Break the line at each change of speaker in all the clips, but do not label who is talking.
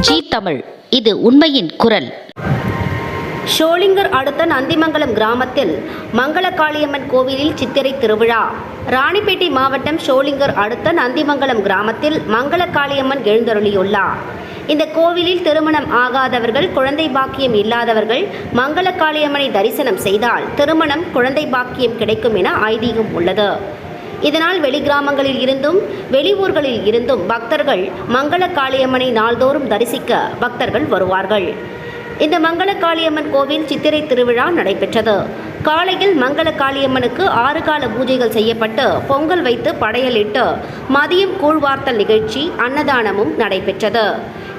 G Tamil இது உண்மையின் குரல்.
ஷோலிங்கர் அடுத்த நந்திமங்கலம் கிராமத்தில் மங்களகாளியம்மன் கோவிலில் சித்திரை திருவிழா. ராணிப்பேட்டை மாவட்டம் ஷோலிங்கர் அடுத்த நந்திமங்கலம் கிராமத்தில் மங்களகாளியம்மன் எழுந்தருளியுள்ளார். இந்த கோவிலில் திருமணம் ஆகாதவர்கள் குழந்தை பாக்கியம் இல்லாதவர்கள் மங்களகாளியம்மனை தரிசனம் செய்தால் திருமணம் குழந்தை பாக்கியம் கிடைக்கும் என ஐதீகம் உள்ளது. இதனால் வெளிக்கிராமங்களில் இருந்தும் வெளியூர்களில் இருந்தும் பக்தர்கள் மங்கள காளியம்மனை நாள்தோறும் தரிசிக்க பக்தர்கள் வருவார்கள். இந்த மங்கள காளியம்மன் கோவில் சித்திரை திருவிழா நடைபெற்றது. காலையில் மங்கள காளியம்மனுக்கு ஆறு கால பூஜைகள் செய்யப்பட்டு பொங்கல் வைத்து படையலிட்டு மதியம் கூழ்வார்த்தல் நிகழ்ச்சி அன்னதானமும் நடைபெற்றது.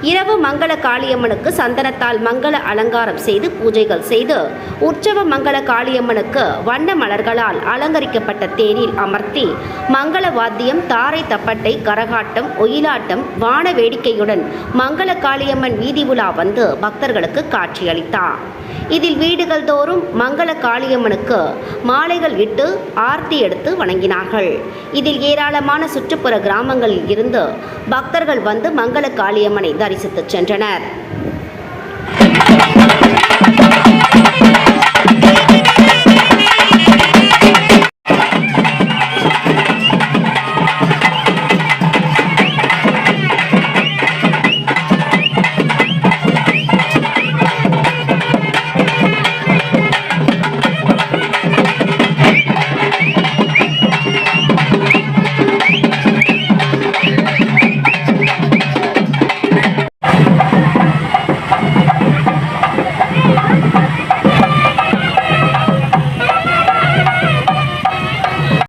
இரவு மங்கள காளியம்மனுக்கு சந்தனத்தால் மங்கள அலங்காரம் செய்து பூஜைகள் செய்து உற்சவ மங்கள காளியம்மனுக்கு வண்ண மலர்களால் அலங்கரிக்கப்பட்ட தேரில் அமர்த்தி மங்கள வாத்தியம் தாரை தப்பட்டை கரகாட்டம் ஒயிலாட்டம் வான வேடிக்கையுடன் மங்கள காளியம்மன் வீதி உலா வந்து பக்தர்களுக்கு காட்சியளித்தார். இதில் வீடுகள் தோறும் மங்கள காளியம்மனுக்கு மாலைகள் இட்டு ஆர்த்தி எடுத்து வணங்கினார்கள். இதில் ஏராளமான சுற்றுப்புற கிராமங்களில் இருந்து பக்தர்கள் வந்து மங்கள காளியம்மனை தரிசித்துச் சென்றனர்.